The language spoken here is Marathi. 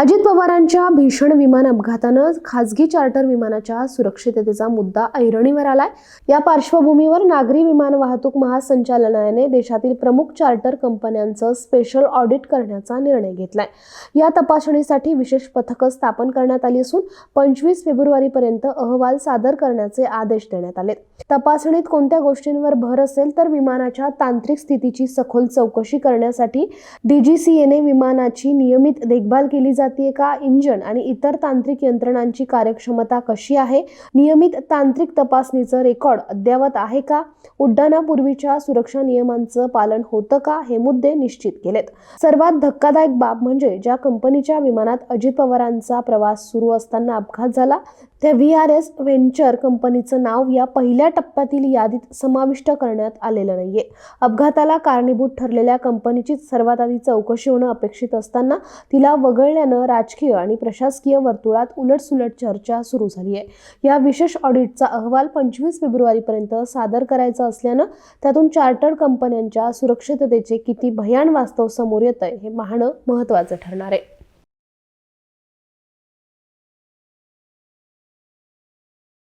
अजित पवारांच्या भीषण विमान अपघातानं खासगी चार्टर विमानाच्या सुरक्षिततेचा मुद्दा ऐरणीवर आलाय. या पार्श्वभूमीवर नागरी विमान वाहतूक महासंचालनालयाने देशातील प्रमुख चार्टर कंपन्यांचं स्पेशल ऑडिट करण्याचा निर्णय घेतलाय. या तपासणीसाठी विशेष पथकं स्थापन करण्यात आली असून पंचवीस फेब्रुवारीपर्यंत अहवाल सादर करण्याचे आदेश देण्यात आले तपासणीत कोणत्या गोष्टींवर भर असेल तर विमानाच्या तांत्रिक स्थितीची सखोल चौकशी करण्यासाठी डीजीसीएने विमानाची नियमित देखभाल केली जाते. का इंजन आणि इतर तांत्रिक यंत्रणांची कार्यक्षमता कशी आहे? नियमित तांत्रिक तपासणीचं रेकॉर्ड अद्ययावत आहे का? उड्डाणापूर्वीच्या सुरक्षा नियमांचं पालन होतं का? हे मुद्दे निश्चित केलेत. सर्वात धक्कादायक बाब म्हणजे ज्या कंपनीच्या विमानात अजित पवारांचा प्रवास सुरू असताना अपघात झाला त्या व्ही आर एस व्हेंचर कंपनीचं नाव या पहिल्या टप्प्यातील यादीत समाविष्ट करण्यात आलेलं नाहीये. अपघाताला कारणीभूत ठरलेल्या कंपनीचीच सर्वात आधी चौकशी होणं अपेक्षित असताना तिला वगळल्यानं राजकीय आणि प्रशासकीय वर्तुळात उलटसुलट चर्चा सुरू झाली आहे. या विशेष ऑडिटचा अहवाल पंचवीस फेब्रुवारीपर्यंत सादर करायचा असल्यानं त्यातून चार्टर्ड कंपन्यांच्या सुरक्षिततेचे किती भयान वास्तव समोर येत आहे हे पाहणं महत्त्वाचं ठरणार आहे.